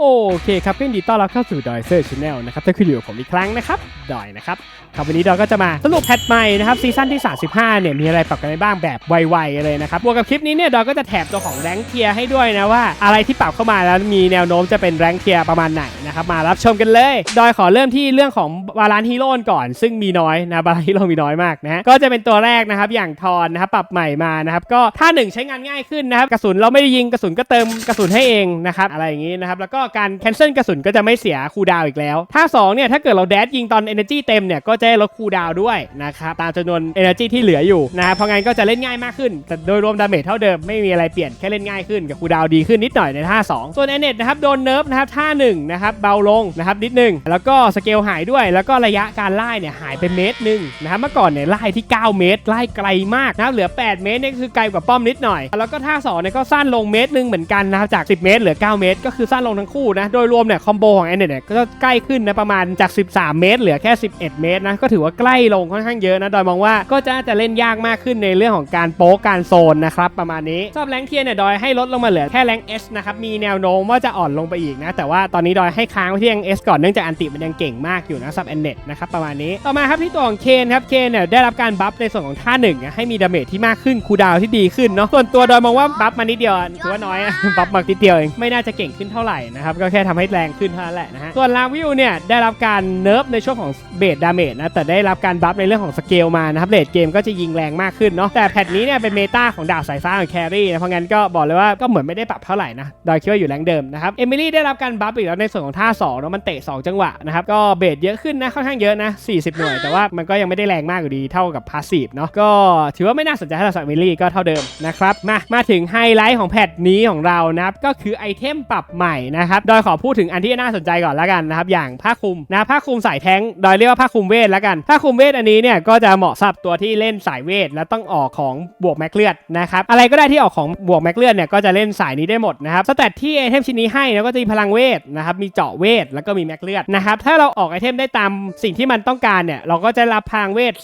โอเคครับก็ยินดีต้อนรับเข้าสู่ดอยเซอร์ชแนลนะครับถ้าคืออยู่กับผมอีกครั้งนะครับดอยนะครับครับวันนี้ดอยก็จะมาสรุปแพทใหม่นะครับซีซั่นที่ 35 เนี่ยมีอะไรปรับกันบ้างแบบไวๆเลยนะครับบวกกับคลิปนี้เนี่ยดอยก็จะแถบตัวของแรงเทียร์ให้ด้วยนะว่า อะไรที่ปรับเข้ามาแล้วมีแนวโน้มจะเป็นแรงเทียร์ประมาณไหนนะครับมารับชมกันเลย ดอยขอเริ่มที่เรื่องของบาลานซ์ฮีโร่ก่อน ซึ่งมีน้อยนะบาลานซ์ฮีโร่มีน้อยมากนะก็จะเป็นตัวแรกนะครับอย่างทอนนะครับปรับใหม่มานะครับก็ท่าหนึ่งใช้งานง่ายขึ้นนะครับกระสุนเราไม่ได้ยิงกระสุนก็เติมกระสุนให้เองนะครับอะไรอย่างนี้นะครับแล้วก็การแคนเซิลกระสุนก็จะไม่เสียคูดาวอีกแล้วท่าสองเนี่ยถ้าเกิดเราแดดยิงตอน Energy เต็มเนี่ยก็จะได้ลดคูดาวด้วยนะครับตามจำนวน Energy ที่เหลืออยู่นะครับเพราะงั้นก็จะเล่นง่ายมากขึ้น แต่โดยรวมดาเมจเท่าเดิมไม่มีอะไรเปลี่ยนแค่เล่นง่ายขึ้นกับคูดาวดีขึ้นนิดหน่อยในท่า2ส่วน e n e t นะครับโดนเนิร์ฟนะครับท่า1นะครับเบาลงนะครับนิดนึงแล้วก็สเกลหายด้วยแล้วก็ระยะการไล่เนี่ยหายไปเมตรหนึ่งนะครับเมื่อก่อนเนี่ยไล่ที่ 9 เมตรไล่ไกลมากนะครับเหลือ 8 เมตรเนี่ยคือไกลกว่าป้อมนิดหน่อย แล้วก็ท่า2เนี่ยก็สั้นลงเมตรหนึ่งเหมือนกันนะครับจาก 10 เมตรเหลือ 9 เมตร ก็คือสั้นลงทั้งคู่นะ โดยรวมเนี่ยคอมโบของ e n e t เนี่ยก็จะใกล้ขึ้นนะประมาณจาก 13 เมตร เหลือแค่ 11 เมตรนะก็ถือว่าใกล้ลงค่อนข้างเยอะนะ ดอยมองว่าก็จะจะเล่นยากมากขึ้นในเรื่องของการโป๊กการโซนนะครับประมาณนี้สำหรับแรงเทียร์เนี่ยดอยให้ลดลงมาเหลือแค่แรง S นะครับมีแนวโน้มว่าจะอ่อนลงไปอีกนะแต่ว่าตอนนี้ดอยให้ค้างไว้ที่แรง S ก่อนเนื่องจากอันติมันยังเก่งมากอยู่นะซับแอนเนตนะครับประมาณนี้ต่อมาครับที่ตัวของเคนครับเคนเนี่ยได้รับการบัฟในส่วนของท่าหนึ่งให้มีดาเมจที่มากขึ้นคูดาวที่ดีขึ้นเนาะส่วนตัวดอยมองว่าบัฟมานิดเดียวถือว่าน้อยบัฟมานิดเดียวเองไม่น่าจะเก่งขึ้นเท่าไหร่นะครับก็แค่ทำให้แรงขึ้นเท่านั้นแหละนะฮะส่วนลาวิวเนี่ยได้รับการเนิร์ฟในช่วงของเบสดาเมจนะแต่ได้รับการบัฟในเรื่องของสเกลมานะครับเลดเกมก็จะยิงแรงมากขึ้นเนาะแต่แพทนี้เนี่ยเป็นเมตาของดาบสายฟ้าของแครี่นะเพราะงั้นก็บอกเลยว่าก็เหมือนไม่ได้ปรับเท่าไหร่นะดอยคิดว่าอยู่แรงเดิมนะครับเอมิลี่ได้รับการบัฟอีกแล้วในส่วนของท่า2เนาะมันเตะ 2 จังหวะนะครับก็เบสเยอะขึ้นนะค่อนข้างเยอะนะ 40 หน่วย แต่ว่ามันก็ยังไม่ได้แรงมากอยู่ดีเท่ากับพาสซีฟเนาะก็ถือว่าไม่น่าสนใจให้เราสักเอมิลี่ก็เท่าเดิมนะครับมามาถึงไฮไลท์ของแพทนี้ของเรานะครับก็คือไอเทมปรับใหม่นะครับดอยขอพูดถึงอันที่น่าสนใจก่อนแล้วกันนะครับอย่างผ้าคลุมนะผ้าคลุมสายแท้งดอยเรียกว่าผ้าคลุมเวทแล้วกันผ้าคลุมเวทอันนี้เนี่ยก็จะเหมาะสำหรับตัวที่เล่นสายเวท แล้วต้องออกของบวกแม็กเลือดนะครับอะไรก็ได้ที่ออกของบวกแม็กเลือดเนี่ยก็จะเล่นสายนี้ได้หมดนะครับสแตทที่ไอเทมชิ้นนี้ให้นะก็จะมีพลังเวทนะครับมีเจาะเวทแล้วก็มีแม็กเลือดนะครับถ้าเราออกไอเทมได้ตามสิ่งที่มันต้องการเนี่ยเราก็จะรับพลังเวท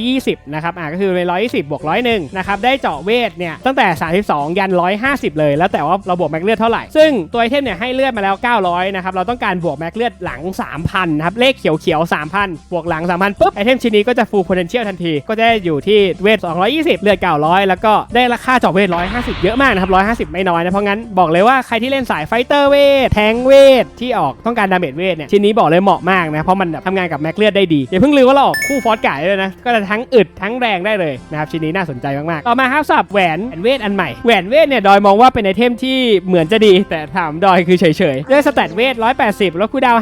220นะครับอ่าก็คือเป็น120บวก101นะครับได้เจาะเวทเนี่ยตั้งแต่ 32 ยัน 150 เลย แล้วแต่ว่าเราบวกแม็กเลือดเท่าไหร่ซึ่งตัวไอเทมเนี่ยให้เลือดมาแล้ว 900 นะครับ เราต้องการบวกแม็กเลือดหลัง 3,000 นะครับ เลขเขียวๆ 3,000 บวกหลัง 3,000 ปุ๊บ ไอเทมชิ้นนี้ก็จะ full potential ทันที ก็จะได้อยู่ที่เวท 220 เลือด 900 แล้วก็ได้ราคาจาะเวท 150 เยอะมากนะครับ 150 ไม่น้อยนะ เพราะงั้นบอกเลยว่าใครที่เล่นสายไฟเตอร์เวท แทงเวท ที่ออกต้องการดาเมจเวทเนี่ย ชิ้นนี้บอกเลยเหมาะมากนะ เพราะมันแบบทำงานกับแม็กเลือดได้ดีอย่าเพิ่งลืมว่าเราออกคู่ฟอสไก่เลยนะ ก็จะทั้งอึดทั้งแรงได้เลยนะครับชิ้นนี้น่าสนใจมากๆต่อมาครับสับแหวนแหวนเวทอันใหม่แหวนเวทเนี่ยดอยมองว่าเป็นไอเทมที่เหมือนจะดี แต่ถามดอยคือเฉยๆด้วยสแตทเวท180 ลดคูดาว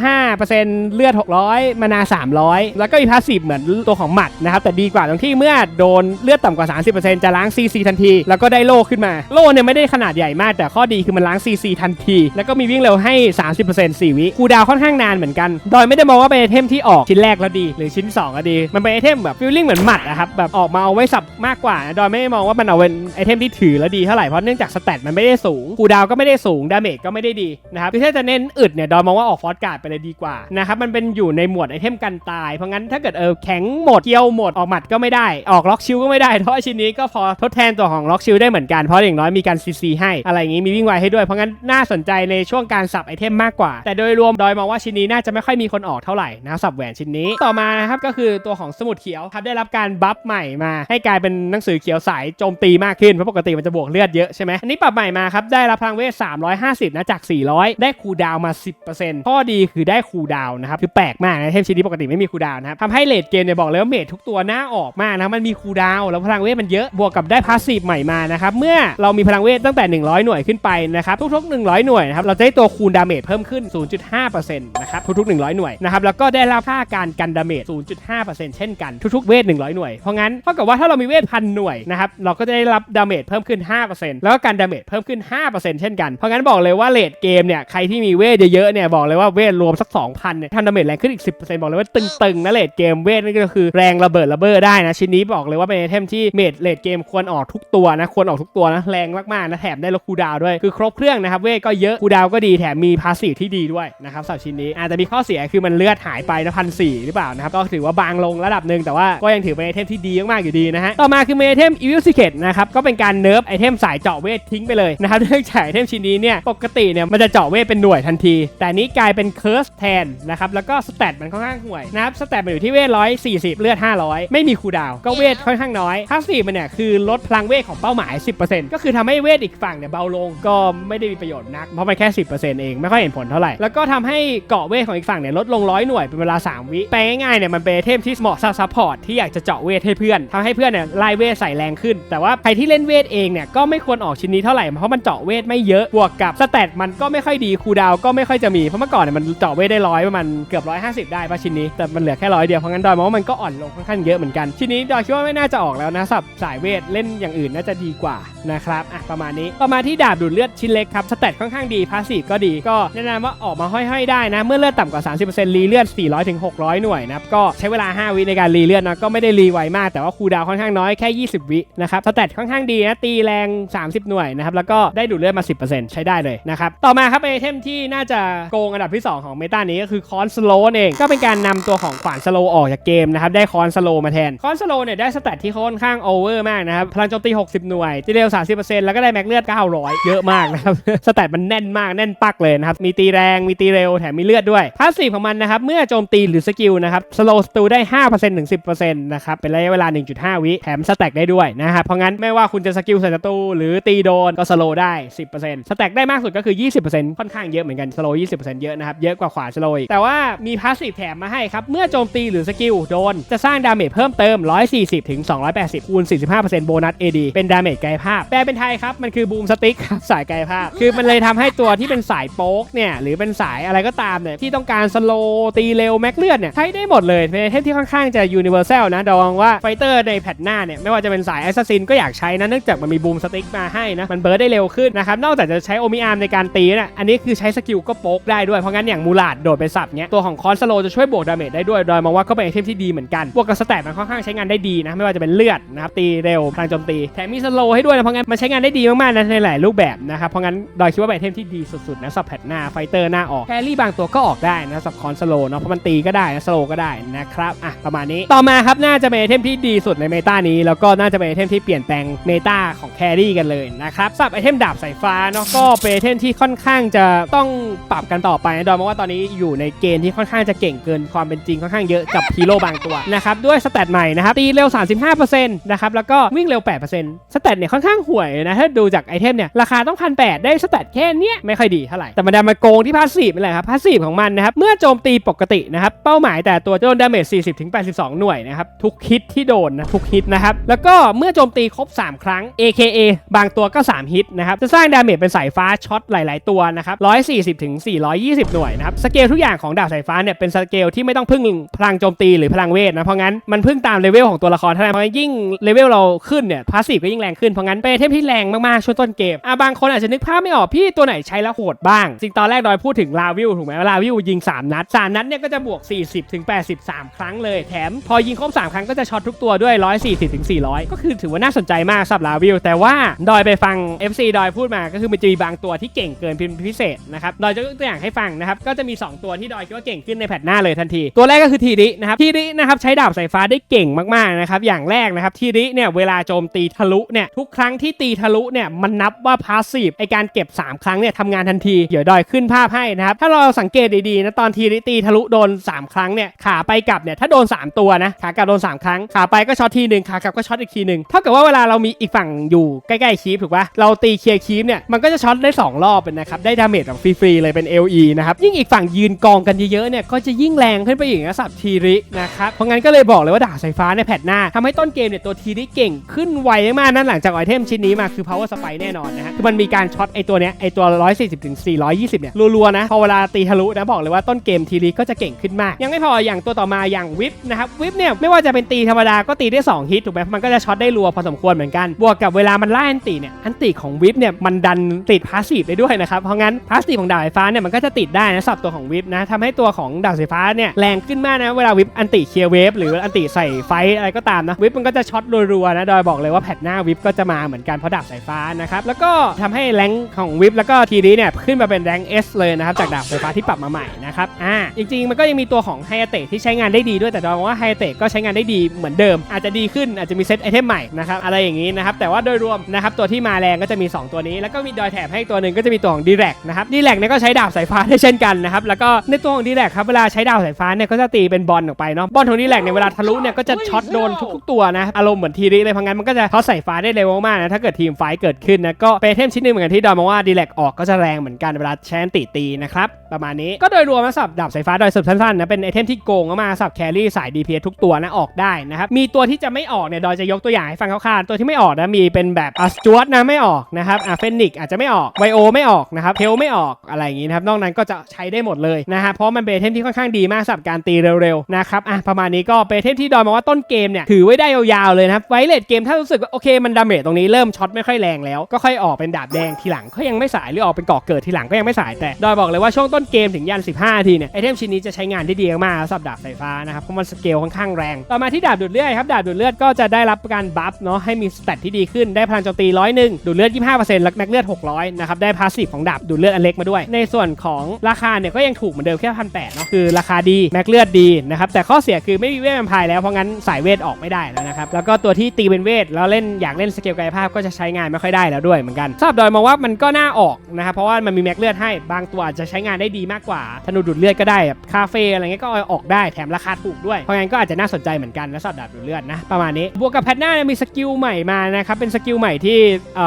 5%เลือด 600 มานา 300 แล้วก็มีพาสซีฟเหมือนตัวของหมัดนะครับ แต่ดีกว่าตรงที่เมื่อโดนเลือดต่ำกว่า 30%จะล้าง CC ทันที แล้วก็ได้โล่ขึ้นมา โล่เนี่ยไม่ได้ขนาดใหญ่มาก แต่ข้อดีคือมันล้าง CC ทันที แล้วก็มีวิ่งเร็วให้ 30% 4 วิคูดาวค่อนข้างนานเหมือนกัน โดยไม่ได้มองว่าเป็นไอเทมที่ออกชิ้นแรกแล้วดี หรือชิ้น2ก็ดี มันเป็นไอเทมแบบฟีลลิ่งเหมือนหมัดอะครับแบบออกมาเอาไว้สับมากกว่าโดยไม่ได้มองว่ามันเอาเป็นไอเทมที่ถือแล้วดีเท่าไหร่เพราะเนื่องจากสแตทมันไม่ได้สูงคูดาวก็ไม่ได้สูงดาเมจก็ไม่ได้ดีนะครับคือถ้าจะเน้นอึดเนี่ยดอยมองว่าออกฟอสการ์ดไปเลยดีกว่านะครับมันเป็นอยู่ในหมวดไอเทมกันตาย เพราะงั้นถ้าเกิดเออแข็งหมดเกียวหมดออกหมัดก็ไม่ได้ออกล็อกชิลก็ไม่ได้เพราะชิ้นนี้ก็พอทดแทนตัวของล็อกชิลได้เหมือนกันเพราะอย่างน้อยมีการซีซีให้อะไรอย่างนี้มีวิ่งไวให้ด้วยเพราะงั้นน่าสนใจในช่วงการสับไอเทมมากกว่า แต่โดยรวมดอยมองว่าชิ้นนี้น่าจะไม่ค่อยมีคนออกเท่าไหร่นะสับแหวนชิ้นนี้ต่อมานะครับก็คือตัวของสมุดเขียวครับได้รับการบัฟใหม่มาให้กลายเป็นหนังสือเขียวสายโจมตีมากขึ้นเพราะปกติมันจะบวกเลือดเยอะใช่ไหมอันนี้ปรับใหม่มาครับได้รับพลังเวท350นะจาก 400 ได้ได้คูดาวมา 10%ข้อดีคือได้คูดาวนะครับ คือแปลกมากนะเทมชิ้นนี้ปกติไม่มีคูดาวนะครับทำให้เลดเกมเนี่ยบอกเลยว่าเมททุกตัวหน้าออกมากนะมันมีคูดาวแล้วพลังเวทมันเยอะบวกกับได้พาสซีฟใหม่มานะครับเมื่อเรามีพลังเวทตั้งแต่ 100 หน่วยขึ้นไปนะครับทุกๆ 100 หน่วยนะครับเราจะได้ตัวคูลดาเมจเพิ่มขึ้น 0.5%นะครับทุกๆ 100 หน่วยนะครับแล้วก็ได้รับค่าการกันดาเมจ 0.5%เช่นกันทุกๆ เวท 100 หน่วย เพราะงั้นเท่ากับว่าถ้าเรามีเวทพันหน่วยนะครับเราก็จะได้รับดาเมจเพิ่มขึ้น 5%แล้วก็การดาเมจเพิ่มขึ้น 5%เช่นกันเพราะงั้นบอกเลยว่าเลดเกมเนี่ยใครที่มีเวทเยอะๆเนี่ยบอกเลยว่าเวทรวมสัก 2,000เนี่ยทำดาเมจแรงขึ้นอีก 10%บอกเลยว่าตึงๆนะเลดเกมเวทนี่ก็คือแรงระเบิดระเบ้อได้นะชิ้นนี้บอกเลยว่าเป็นไอเทมที่เมดเลดเกมควรออกทุกตัวนะควรออกทุกตัวนะแรงมากๆนะแถมได้ลดคูดาวด้วยคือครบเครื่องนะครับเวทก็เยอะคูดาวก็ดีแถมมีพาสซีฟที่ดีด้วยนะครับสำหรับชิ้นนี้อาจจะมีข้อเสียคือมันเลือดหายไปนะพันสี่หรือเปล่านะครับก็ถือว่าบางลงระดับหนึ่งแต่ว่าก็ยังถือเป็นไอเทมที่ดีมากๆอยู่ดีนะฮะต่อมาคือเมไอเทมอีวิลซิเคตนะครับก็เป็นการเนิร์ฟไอเทมสายเจาะเวททิ้งไปเลยนะครับเนื่องจากไอเทมชิ้นนี้เนี่ยปกติเนี่ยมันจะเจาะเวทเป็นหน่วยทันที แต่อันนี้กลายเป็นเคิร์สแทนนะครับแล้วก็สเตตมันค่อนข้างห่วยนะครับสเตตมันอยู่ที่เวท140เลือด500ไม่มีคูลดาวน์ก็เวทค่อนข้างน้อยพาสซีฟมันเนี่ยคือลดพลังเวทของเป้าหมาย 10%ก็คือทำให้เวทอีกฝั่งเนี่ยเบาลงก็ไม่ได้มีประโยชน์นักเพราะมันแค่ 10%เองไม่ค่อยเห็นผลเท่าไหร่แล้วก็ทำให้เกาะเวทของอีกฝั่งเนี่ยลดลงร้อยหน่วยเป็นเวลา 3 วิแปลง่ายๆเนี่ยมันเป็นไอเทมที่เหมาะสำหรับซัพพอร์ตที่อยากจะเจาะเวทให้เพื่อนทำให้เพื่อนเนี่ยไล่เวทใส่แรงขึ้น แต่ว่าใครที่เล่นเวทเองเนี่ยก็ไม่ควรออกชิ้นนี้เท่าไหร่เพราะมันเจาะเวทไม่เยอะบวกกับสเตตมันก็ไม่ค่อยดีคูดาวก็ไม่ค่อยจะมี เพราะเมื่อก่อนเนี่ยมันเจาะเวทได้ร้อยประมาณเกือบ150ได้ป่ะชิ้นนี้ แต่มันเหลือแค่ร้อยเดียวเพราะงั้นดอยมองว่ามันก็อ่อนลงค่อนข้างเยอะเหมือนกันชิ้นนี้ดอยคิดว่าไม่น่าจะออกแล้วนะสับสายเวทเล่นอย่างอื่นน่าจะดีกว่านะครับอะประมาณนี้ต่อมาที่ดาบดูดเลือดชิ้นเล็กครับสเตตค่อนข้างดีพาสซีฟก็ดีก็แนะนำว่าออกมาห้อยๆได้นะเมื่อเลือดต่ำกว่า 30%รีเลือด 400ถึง600 หน่วยนะครับก็ใช้เวลา 5 วิในการรีเลือดนะก็ไม่ได้รีไวมากแต่ว่าคูดาวค่อนข้างน้อยแค่ 20 วินะครับสเตตค่อนข้างดีนะตีแรง 30 หน่วยนะครับแล้วก็ได้ดูดเลือดมา 10%ใช้ได้เลยนะครับต่อมาครับไอเทมที่น่าจะโกงอันดับที่ 2 ของเมตานี้ก็คือคอนสโลนเอง ก็เป็นการนำตัวของขวานสโลออกจากเกมนะครับ ได้คอนสโลมาแทน คอนสโลเนี่ยได้สเตตที่ค่อนข้างโอเวอร์มากนะครับ พลังโจมตี 60 หน่วยตีเร็ว 30%แล้วก็ได้แม็กเลือด 900 เยอะมากนะครับสเตตมันแน่นมากแน่นปักเลยนะครับ มีตีแรง มีตีเร็ว แถมมีเลือดด้วย พาสซีฟของมันนะครับ เมื่อโจมตีหรือสกิลนะครับสโลสตูได้ 5%ถึง 10%นะครับ เป็นระยะเวลา 1.5 วิแถมสแต็กได้ด้วยนะครับ เพราะงั้นไม่ว่าคุณจะสกิลใส่ศัตรูหรือตีโดนก็สโลได้ 10%สแต็กได้มากสุดก็คือ 20%ค่อนข้างเยอะเหมือนกันสโล20%เยอะนะครับ เยอะกว่าขวาสโลอีก แต่ว่ามีพาสซีฟแถมมาให้ครับ เมื่อโจมตีหรือสกิลโดน จะสร้างดาเมจเพิ่มเติม 140 ถึง 280คูณ45%โบนัส AD เป็นดาเมจกายภาพ แปลเป็นไทยครับ มันคือบูมสติ๊กครับสายกายภาพ คือมันเลยทำให้ตัวที่เป็นสายโป๊กเนี่ยหรือเป็นสายอะไรก็ตามเนี่ยที่ต้องการสโลว์ตีเร็วแม็กเลือดเนี่ยใช้ได้หมดเลยเป็นเทมที่ค่อนข้างจะยูนิเวอร์แซลนะดองว่าไฟเตอร์ในแพทหน้าเนี่ยไม่ว่าจะเป็นสายแอสซัสซินก็อยากใช้นะเนื่องจากมันมีบูมสติ๊กมาให้นะมันเบิร์ดได้เร็วขึ้นนะครับนอกจากจะใช้โอมิอาร์มในการตีนี่ยอันนี้คือใช้สกิลก็โป๊กได้ด้วยเพราะงั้นอย่างมูลาดโดดไปสับเนี่ยตัวของคอนสโลจะช่วยบวกดาเมจได้ด้วยโดยมองว่าก็เป็นไอเทมที่ดีเหมือนกันบวกกับสแตทมันค่อนข้างใช้งานได้ดีนะไม่ว่าจะเป็นเลือดนะครับตีเร็วพลังโจมตีแถมมีสโลให้ด้วยนะเพราะงั้นมันใช้งานได้ดีมากๆนะในหลายรูปแบบนะครับเพราะงั้นดอยคิดว่าเป็นไอเทมที่ดีสุดๆนะสับแพทหน้าไฟเตอร์หน้าออกแครี่บางตัวก็ออกได้นะสับคอนสโลเนาะเพราะมันตีก็ได้นะสโลก็ได้นะครับอะประมาณนี้ต่อมาครับน่าจะเป็นไอเทมที่ดีสุดในเมตานี้แล้วก็น่าจะเป็นไอเทมที่เปลี่ยนแปลงเมตาของแครี่กันเลยนะครับสับไอเทมดาบสายฟ้าเนาะก็เป็นไอเทมที่ค่อนข้างจะต้องปรับกันต่อไปนะดอยมองว่าตอนนี้อยู่ในเกณฑ์ที่ค่อนข้างจะเก่งเกินความเป็นจริงค่อนข้างเยอะกับฮีโร่บางตัวนะครับด้วยสแตทใหม่นะครับตีเร็ว 35%นะครับแล้วก็วิ่งเร็ว 8%สแตทเนี่ยค่อนข้างห่วยนะถ้าดูจากไอเทมเนี่ยราคาต้องพันแได้สแตทแค่เนี้ยไม่ค่อยดีเท่าไหร่แต่มันดันมาโกงที่พาสซีฟนี่แหละครับพาสซีฟของมันนะครับเมื่อโจมตีปกตินะครับเป้าหมายแต่ตัวจะโดนดาเมจ40-82 หน่วยนะครับทุกฮิตที่โดนนะทุกฮิตนะครับแล้วก็เมื่อโจมตีครบ 3 ครั้ง AKA บางตัวก็ 3 ฮิตนะครับจะสร้างดาเมจเป็นสายฟ้าช็อตหลาย ๆ ตัวนะครับ140-420 หน่วยนะครับ สเกลทุกอย่างของดาบสายฟ้าเนี่ยเป็นสเกลที่ไม่ต้องพึ่งพลังโจมตีหรือพลังเวทนะ เพราะงั้นมันพึ่งตามเลเวลของตัวละครเท่านั้นเพราะยิ่งเลเวลเราขึ้นเนี่ยพาสซีฟก็ยิ่งแรงขึ้น เพราะงั้นเป็นเทมที่แรงมากๆช่วงต้นเกมอะบางคนอาจจะนึกภาพไม่ออกพี่ตัวไหนใช้แล้วโหดบ้างจริงตอนแรกดอยพูดถึงลาวิวถูกไหมลาวิวยิง 3 นัด 3 นัดเนี่ยก็จะบวก 40ถึง83 ครั้งเลย แถมพอยิงครบ3 ครั้งก็จะช็อตทุกตัวด้วย 140ถึง400 ก็คือถือว่าน่าสนใจมากสำหรับลาวิวแต่ว่าดอยไปฟัง FC ดอยพูดมาก็คือมันจะมีบางตัวที่เก่งเกินเป็นพิเศษนะครับดอยจะยกตัวอย่างให้ฟังนะครับก็จะมี 2 ตัวที่ดอยคิดว่าเก่งขึ้นในแพทหน้าเลยทันที ตัวแรกก็คือทีรินะครับทีรินะครับใช้ดาบสายฟ้าได้เก่งมากๆนะครับอย่างแรกนะครับทีริเนี่ยเวลาโจมตีทะลุเนี่ยทุกครั้งที่ตีทะลุเนี่ยมันนับว่าพาสซีฟไอการเก็บ 3 ครั้งเนี่ยทำงานทันทีเดี๋ยวดอยขึ้นภาพให้นะครับถ้าเราสังเกตดีๆนะตอนทีริตีทะลุโดน 3 ครั้งเนี่ยขาไปกลับเนี่ยถ้าโดน 3 ตัวนะขากลับโดน 3 ครั้งขาไปก็ช็อตทีหนึ่งขากลับก็ช็อตอีกทีหนึ่งเท่ากับว่าเวลาเรามีอีกฝั่งอยู่ใกล้ๆคีฟถูกปะเราตีเคลียร์คีฟเนี่ยมันก็จะช็อตได้ 2 รอบเป็นนะครับได้ดาเมจแบบฟรีๆเลยเป็น LE นะครับ ยิ่งอีกฝั่งยืนกองกันเยอะๆเนี่ยก็จะยิ่งแรงขึ้นไปอีกนะสับทีรินะครับเพราะงั้นก็เลยบอกเลยว่าดาบสายฟ้าในแพทหน้าทำให้ต้นเกมเนี่ยตัวทีริเก่งขึ้นไวมากนั่นหลังจากไอเทมชิ้นนี้มาคือ power spike แน่นอนนะฮะคือมันมีการช็อตไอตัวเนี้ยไอตัว 140ถึง420เนี่ยรัวๆนะพอเวลาตีทะลุนะบอกเลยว่าต้นเกมทีรีก็จะเก่งขึ้นมาก ยังไม่พออย่างตัวต่อมาอย่างวิปนะครับวิปเนี่ยไม่ว่าจะเป็นตีธรรมดาก็ตีได้2ฮิตถูกไหมมันก็จะช็อตได้รัวพอสมควรเหมือนกันบวกกับเวลามันไล่อันตีเนี่ยอันตีของวิปเนี่ยมันดันติดพาสซีฟได้ด้วยนะครับเพราะงั้นพลาสซีฟของดาบไฟฟ้าเนี่ยมันก็จะติดได้นะสับตัวของวิปนะทำให้ตัวของดาบไฟฟ้าเนี่ยแรงขึ้นมากนะเวลาวิปอันติเคลียร์เวฟหรืออันติใส่ไฟอะไรก็ตามนะวิปมันก็จะช็อตรัวๆนะโดยบอกเลยว่าแพทหน้าวิปก็จะมาเหมือนกันเพราะดาบสายฟ้านะครับแล้วก็ทำให้แรงของวิปแล้วก็ทีนี้เนี่ยขึ้นมาเป็นแรง S เลยนะครับจากดาบไฟฟ้าที่ปรับมาใหม่นะครับอ่าจริงๆมันก็ยังมีตัวของไฮเตะที่ใช้งานได้ดีด้วยแต่ดอยมองว่าไฮเตะก็ใช้งานได้ดีเหมือนเดิม อาจจะดีขึ้นอาจจะมีเซตไอเทมใหม่นะครับอะไรอย่างนี้นะครับแต่ว่าโดยรวมนะครับตัวที่มาแรงก็จะมี 2 ตัวนี้ แล้วก็มีดอยแถบให้ตัวหนึ่งก็จะมีตัวของ Direct นะครับดีแลกเนี่ยก็ใช้ดาบสายฟ้าได้เช่นกันนะครับแล้วก็ในตัวของดีแลกครับเวลาใช้ดาบสายฟ้าเนี่ยก็จะตีเป็นบอลออกไปเนาะบอลของดีแลกเนี่ยเวลาทะลุเนี่ยก็จะช็อตโดนทุกๆตัวนะอารมณ์เหมือนทีริเลยเพราะงั้นมันก็จะเขาใสายฟ้าได้เร็วมากๆนะถ้าเกิดทีมไฟเกิดขึ้นนะก็เป็นเทมชิ้นหนึงเหมือนกันที่ดอยมองว่าดีแลกออกก็จะแรงเหมือนกันเวลาแชนติตีนะครับประมาณนี้ก็โดยรวมแล้วสำหรับดาบสายฟ้าโดยสรุปสั้นๆนะเป็นไอเทมที่โกงมากๆสำหรับแครี่สาย DPS ทุกตัวนะออกได้นะครับมีตัวที่จะไม่ออกเนี่ยดอยจะยกตัวอย่างให้ฟังคร่าวๆตัวที่ไม่ออกนะมีเป็นแบบอัสจวตนะไม่ออกนะครับอะเฟนิกอาจจะไม่ออกไวโอไม่ออกนะครับเทลไม่ออกอะไรอย่างงี้นะครับนอกนั้นก็จะใช้ได้หมดเลยนะฮะเพราะมันเป็นเทมที่ค่อนข้างดีมากสำหรับการตีเร็วๆนะครับอะประมาณนี้ก็เป็นเทมที่ดอยมองว่าต้นเกมเนี่ยถือไว้ได้ยาวๆเลยนะครับไวเลดเกมถ้ารู้สึกว่าโอเคมันดาเมจตรงนี้เริ่มช็อตไม่ค่อยแรงแล้วก็ค่อยออกเป็นดาบแดงทีหลังก็ยังไม่สายหรือออกเป็นก่อเกิดทีหลังก็ยังไม่สายแต่ดอยบอกเลยว่าช่วงต้นเกมถึงยัน 15นาทีเนี่ยไอเทมชิ้นนี้จะใช้งานได้ดีมากๆสำหรับดาบสายฟ้านะครับเพราะมันสเกลค่อนข้างแรงต่อมาที่ดาบดูดเลือดครับดาบดูดเลือดก็จะได้รับการบัฟเนาะให้มีสเตตที่ดีขึ้นได้พลังโจมตีร้อยหนึ่งดูดเลือด 25%แล้วแม็กเลือด 600นะครับได้พาสซีฟของดาบดูดเลือดอันเล็กมาด้วย ในส่วนของราคาเนี่ยก็ยังถูกเหมือนเดิมแค่พันแปดเนาะคือราคาดีแม็กเลือดดีนะครับแต่ข้อเสียคือไม่มีเวทแวมไพร์แล้วเพราะงั้นสายเวทออกไม่ได้แล้วนะครับแล้วก็ตัวที่ตีเป็นเวทแล้วเล่นอยากเล่นสเกลกายภาพก็จะใช้งานไม่ค่อยได้แล้วด้วยเหมือนกันสำหรับดอยมองว่ามันก็น่าออกนะครับเพราะว่ามันมีแม็กเลือดให้บางตัวอาจจะใช้งานได้ดีมากกว่าธนูดูดเลือดก็ได้แบบคาเฟ่อะไรเงี้ยก็เอออกได้แถมราคาถูกด้วยเพราะงั้นก็อาจจะน่าสนใจเหมือนกันนะสำหรับดาบดูดเลือดนะประมาณนี้บวกกับแพทหน้ามีสกิลใหม่มานะครับเป็นสกิลใหม่ที่เ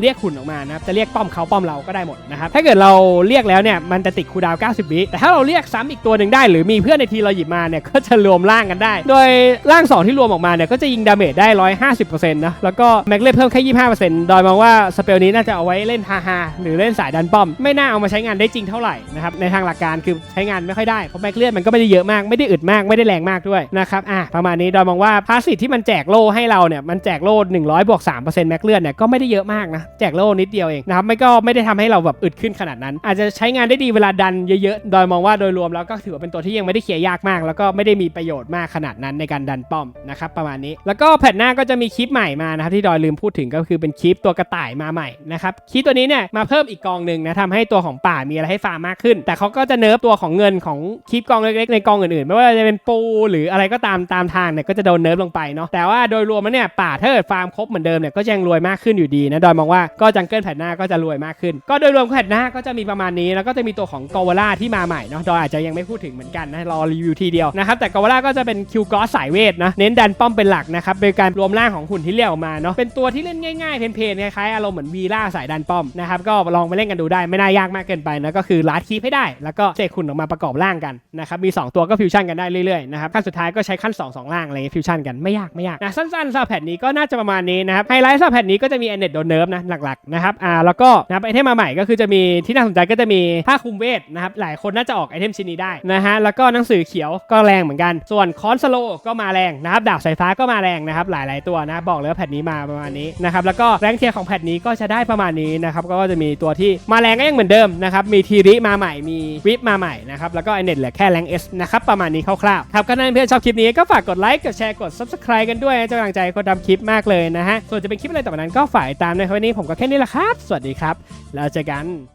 เรียกหุ่นออกมานะครับจะเรียกป้อมเขาป้อมเราก็ได้หมดนะครับถ้าเกิดเราเรียกแล้วเนี่ยมันจะติดคูดาว 90 วิแต่ถ้าเราเรียกซ้ำอีกตัวหนึ่งได้ หรือมีเพื่อนในทีเราหยิบมาเนี่ยก็จะรวมร่างกันได้ โดยร่าง 2 ที่รวมออกมาเนี่ยก็จะยิงดาเมจได้ 150%นะแล้วก็แม็กเลือเพิ่มแค่25%โดยมองว่าสเปลนี้น่าจะเอาไว้เล่นฮาฮาหรือเล่นสายดันป้อม ไม่น่าเอามาใช้งานได้จริงเท่าไหร่นะครับในทางหลักการคือใช้งานไม่ค่อยได้เพราะแม็กเลือดมันก็ไม่ได้เยอะมากไม่ได้อึดมากไม่ได้แรงมากด้วยนะครับอะประมาณนี้โดยมองว่าพาสซีฟที่มันแจกโล่ให้เราเนี่ยมันแจกโล่100บวก3%แม็กเลือดเนี่ยก็ไม่ได้เยอะมากนะแจกโล่นิดเดียวเองนะครับไม่ก็ไม่ได้ทำให้เราแบบอึดขึ้นขนาดนั้น อาจจะใช้งานได้ดีเวลาดันเยอะๆ โดยมองว่าโดยรวมแล้วก็ถือว่าเป็นตัวที่ยังไม่ได้เคลียร์ยากมาก แล้วก็ไม่ได้มีประโยชน์มากขนาดนั้นในการดันป้อมนะครับประมาณนี้ แล้วก็แผ่นหน้าก็จะมีคลิปใหม่มานะครับที่ดอยลืมพูดถึงก็คือเป็นคลิปตัวกระต่ายมาใหม่นะครับคลิปตัวนี้เนี่ยมาเพิ่มอีกกองหนึ่งนะทำให้ตัวของป่ามีอะไรให้ฟาร์มมากขึ้น แต่เขาก็จะเนิร์ฟตัวของเงินของคลิปกองเล็กๆ ในกองอื่นๆ ไม่ว่าจะเป็นปูหรืออะไรก็ตามตามทางเนี่ยก็จะโดนเนิร์ฟลงไปเนาะแต่ว่าโดยรวมแล้วเนี่ยป่าถ้าเกิดฟาร์มครบเหมือนเดิมเนี่ยก็ยังรวยมากขึ้นอยู่ดีนะดอยมองว่าก็จังเกิลแผ่นหน้าก็จะรวยมากขึ้น ก็โดยรวมแผ่นหน้าก็จะมีประมาณนี้แล้วก็จะมีตัวของกอวล่าที่มาใหม่เนาะดอยอาจจะยังไม่พูดถึงเหมือนกันนะรอรีวิวทีเดียวนะครับแต่กอวล่าก็จะเป็นคิวกอสสายเวทนะเน้นดันป้อมเป็นหลักนะครับโดยการรวมร่างของหุ่นที่เรียกออกมาเนาะเป็นตัวที่เล่นง่ายๆเพลนๆคล้ายๆอารมณ์เหมือนวีล่าสายดันป้อมนะครับก็ลองไปเล่นกันดูได้ไม่น่ายากมากเกินไปนะก็คือลัดคีปให้ได้ แล้วก็เสกหุ่นออกมาประกอบร่างกันนะครับมี 2 ตัวก็ฟิวชั่นกันได้เรื่อยๆนะครับขั้นสุดท้ายก็ใช้ขั้น 2 2ร่างอะไรเงี้ยฟิวชั่นกันไม่ยากไม่ยากนะสั้นๆสำหรับแผ่นนี้ก็น่าจะประมาณนี้นะครับไฮไลท์สำหรับแผ่นนี้ก็จะมีแอนเนตโดนเนิร์ฟนะหลักๆนะครับอ่าแล้วก็นะไอเทมมาใหม่ก็คือจะมีที่น่าสนใจก็จะมีผ้าคลุมเวทนะครับหลายคนน่าจะออกไอเทมชิ้นนี้ได้นะฮะแล้วก็หนังสือเขียวก็แรงเหมือนกัน ส่วนคอนสโลก็มาแรงนะครับดาบสายฟ้าก็มาแรงนะครับหลาย ๆ ตัวนะบอกเลยว่าแผ่นนี้มาประมาณนี้นะครับแล้วก็แรงเทียร์ของแผ่นนี้ก็จะได้ประมาณนี้นะครับก็จะมีตัวที่มาแรงก็ยังเหมือนเดิมนะครับมีทีริมาใหม่มีวิปมาใหม่นะครับแล้วก็ไอเน็ตเหลือแค่แรงเอสนะครับประมาณนี้คร่าวๆครับก็นั่นเพื่อนชอบคลิปนี้ก็ฝากกดไลค์กดแชร์กด subscribe กันด้วยนะจะกำลังใจคนทำคลิปมากเลยนะฮะส่วนจะเป็นคลิปอะไรต่อไปนั้นก็ฝ่ายตามในวันนี้ผมก็แค่นี้แหละครับ สวัสดีครับ แล้วเจอกัน